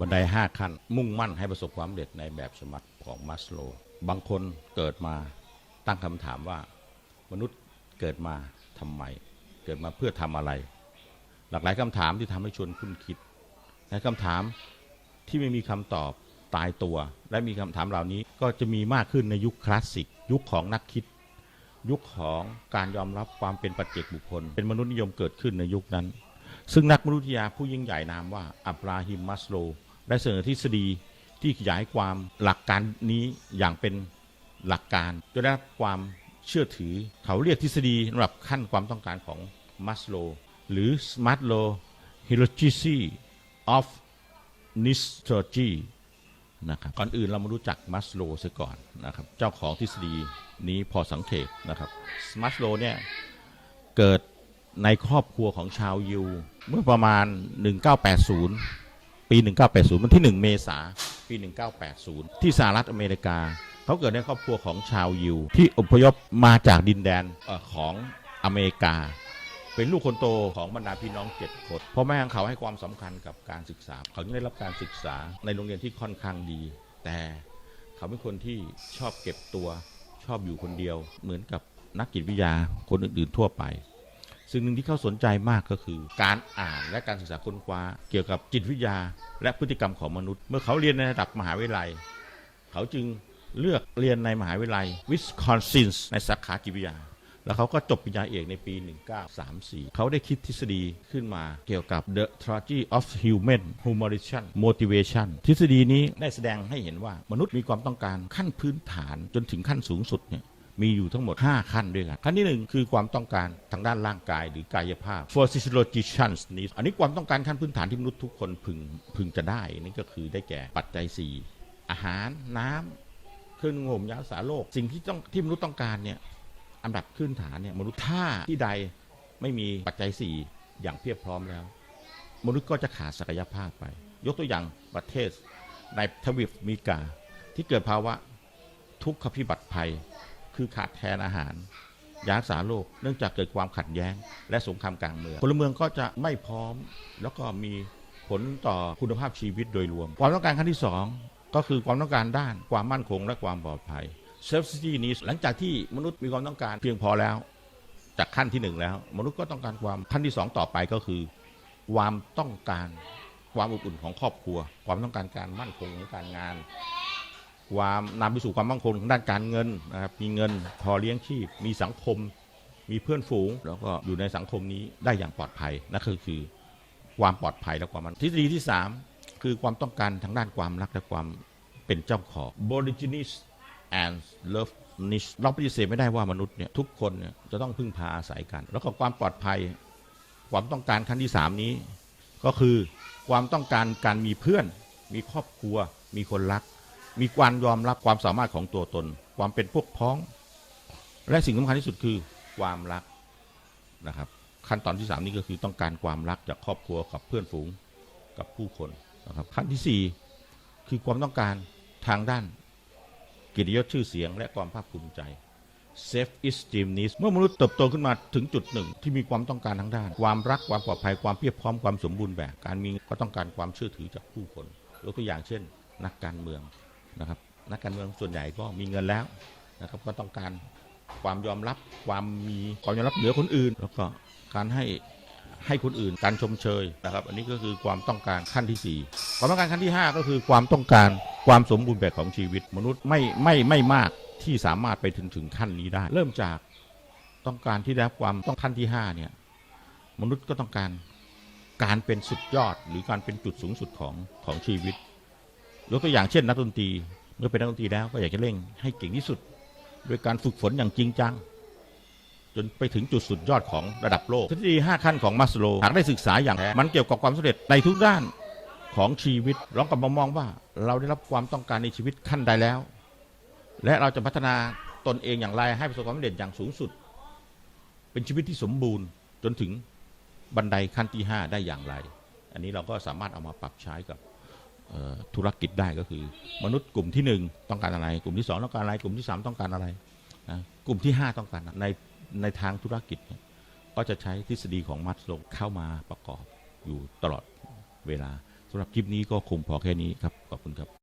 บันได5ขั้น มุ่งมั่นให้ประสบความสำเร็จในแบบสมรรถของมัสโล บางคนเกิดมาตั้งคำถามว่า มนุษย์เกิดมาทำไม เกิดมาเพื่อทำอะไร หลากหลายคำถามที่ทำให้ชวนคุณคิดและคำถามที่ไม่มีคำตอบตายตัว และมีคำถามเหล่านี้ก็จะมีมากขึ้นในยุคคลาสสิก ยุคของนักคิด ยุคของการยอมรับความเป็นปัจเจกบุคคล เป็นมนุษยนิยมเกิดขึ้นในยุคนั้น ซึ่งนักมนุษยวิทยาผู้ยิ่งใหญ่นามว่าอับราฮิมมัสโล ได้เสนอทฤษฎีที่ขยายความหลักการนี้อย่างเป็นหลักการจนได้รับความเชื่อถือ เขาเรียกทฤษฎีสำหรับขั้นความต้องการของมัสโลหรือ Smart Low Hierarchy of n i s t r o g y นะครับก่อนอื่นเรามารู้จักมัสโลซะก่อนนะครับเจ้าของทฤษฎีนี้พอสังเกตนะครับมัสโลเนี่ยเกิดในครอบครัวของชาวยิว เมื่อประมาณ 1980 ปี 1980 วันที่ 1 เมษาปี 1980 ที่สหรัฐอเมริกา เขาเกิดในครอบครัวของชาวยิว ที่อพยพมาจากดินแดนอของอเมริกา เป็นลูกคนโตของบรรดาพี่น้องเจ็ดคนพ่อแม่ของเขาให้ความสำคัญกับการศึกษา เขาได้รับการศึกษาในโรงเรียนที่ค่อนข้างดี แต่เขาเป็นคนที่ชอบเก็บตัวชอบอยู่คนเดียวเหมือนกับนักจิตวิทยาคนอื่นๆทั่วไป สิ่งหนึ่งที่เขาสนใจมากก็คือ การอ่านและการศึกษาค้นคว้า เกี่ยวกับจิตวิทยา และพฤติกรรมของมนุษย์ เมื่อเขาเรียนในระดับมหาวิทยาลัย เขาจึงเลือกเรียนในมหาวิทยาลัยวิสคอนซินในสาขาจิตวิทยา แล้วเขาก็จบปริญญาเอกในปี 1934 เขาได้คิดทฤษฎีขึ้นมาเกี่ยวกับ the tragedy of human humanization motivation ทฤษฎีนี้ได้แสดงให้เห็นว่ามนุษย์มีความต้องการขั้นพื้นฐานจนถึงขั้นสูงสุดเนี่ย มีอยู่ทั้งหมด 5 ขั้นด้วยกัน ขั้นที่ 1 คือความต้องการทางด้านร่างกายหรือกายภาพ physiological needs อันนี้ความต้องการขั้นพื้นฐานที่มนุษย์ทุกคนพึงพึงจะได้นี่ก็คือได้แก่ปัจจัย 4 อาหารน้ำเครื่องนุ่งห่มยารักษาโรคสิ่งที่ต้องที่มนุษย์ต้องการเนี่ยอันดับพื้นฐานเนี่ยมนุษย์ถ้าที่ใดไม่มีปัจจัย 4 อย่างเพียบพร้อมแล้ว มนุษย์ก็จะขาดศักยภาพไป ยกตัวอย่างประเทศในทวีปอเมริกาที่เกิดภาวะทุกขพิบัติภัย คือขาดแคลนอาหารยารักษาโรคเนื่องจากเกิดความขัดแย้ง และสงครามกลางเมืองพลเมืองก็จะไม่พร้อม แล้วก็มีผลต่อคุณภาพชีวิตโดยรวม ความต้องการขั้นที่ 2 ก็คือความต้องการด้านความมั่นคงและความปลอดภัย safety needs หลังจากที่มนุษย์มีความต้องการเพียงพอแล้ว จากขั้นที่หนึ่งแล้ว มนุษย์ก็ต้องการความขั้นที่สองต่อไปก็คือ ความต้องการความอบอุ่นของครอบครัว ความต้องการการมั่นคงของการงาน ความนำไปสู่ความมั่งคงทางด้านการเงินนะครับมีเงินพอเลี้ยงชีพ มีสังคม มีเพื่อนฝูง แล้วก็อยู่ในสังคมนี้ได้อย่างปลอดภัยนั่นก็คือความปลอดภัยและความมันทฤษฎีที่ 3 คือความต้องการทางด้านความรักและความเป็นเจ้าของ b o l i g i n i s and love niche เราปฏิเสธไม่ได้ว่ามนุษย์เนี่ยทุกคนเนี่ยจะต้องพึ่งพาอาศัยกัน แล้วก็ความปลอดภัย ความต้องการขั้นที่ 3 นี้ ก็คือความต้องการการมีเพื่อน มีครอบครัว มีคนรัก มีการยอมรับความสามารถของตัวตน ความเป็นพวกพ้อง และสิ่งสำคัญที่สุดคือความรักนะครับ ขั้นตอนที่ 3 นี้ก็คือต้องการความรักจากครอบครัวกับเพื่อนฝูงกับผู้คนนะครับ ขั้นที่ 4 คือความต้องการทางด้านกียรติยศชื่อเสียงและความภาคภูมิใจ self esteem needs เมื่อมนุษย์เติบโตขึ้นมาถึงจุดหนึ่ง ที่มีความต้องการทางด้าน ความรักความปลอดภัยความเพียบพร้อมความสมบูรณ์แบบ การมีก็ต้องการความเชื่อถือจากผู้คนยกตัวอย่างเช่น นักการเมือง นะครับนักการเมืองส่วนใหญ่ก็มีเงินแล้วนะครับก็ต้องการความยอมรับความมีความยอมรับเหนือคนอื่น แล้วก็การให้ให้คนอื่นการชมเชยนะครับ อันนี้ก็คือความต้องการขั้นที่สี่ความต้องการขั้นที่ห้าก็คือความต้องการความสมบูรณ์แบบของชีวิต มนุษย์ไม่ไม่ไม่มากที่สามารถไปถึงถึงขั้นนี้ได้ เริ่มจากต้องการที่ได้รับความต้องขั้นที่ห้าเนี่ยมนุษย์ก็ต้องการการเป็นสุดยอดหรือการเป็นจุดสูงสุดของของชีวิต ยกตัวอย่างเช่นนักดนตรีเมื่อเป็นนักดนตรีแล้วก็อยากจะเร่งให้เก่งที่สุด โดยการฝึกฝนอย่างจริงจัง จนไปถึงจุดสุดยอดของระดับโลกทฤษฎี5ขั้นของมัสโลหากได้ศึกษาอย่างแท้มันเกี่ยวกับความสำเร็จในทุกด้านของชีวิตลองกลับมามองว่า เราได้รับความต้องการในชีวิตขั้นใดแล้ว และเราจะพัฒนาตนเองอย่างไรให้ประสบความสำเร็จอย่างสูงสุด เป็นชีวิตที่สมบูรณ์จนถึงบันไดขั้นที่ 5 ได้อย่างไร อันนี้เราก็สามารถเอามาปรับใช้กับ ธุรกิจได้ก็คือ มนุษย์กลุ่มที่ 1 ต้องการอะไร กลุ่มที่ 2 ต้องการอะไร กลุ่มที่ 3 ต้องการอะไรนะกลุ่มที่ 5 ต้องการในในทางธุรกิจ ก็จะใช้ทฤษฎีของมัสโลเข้ามาประกอบอยู่ตลอดเวลาสำหรับคลิปนี้ก็คงพอแค่นี้ครับขอบคุณครับ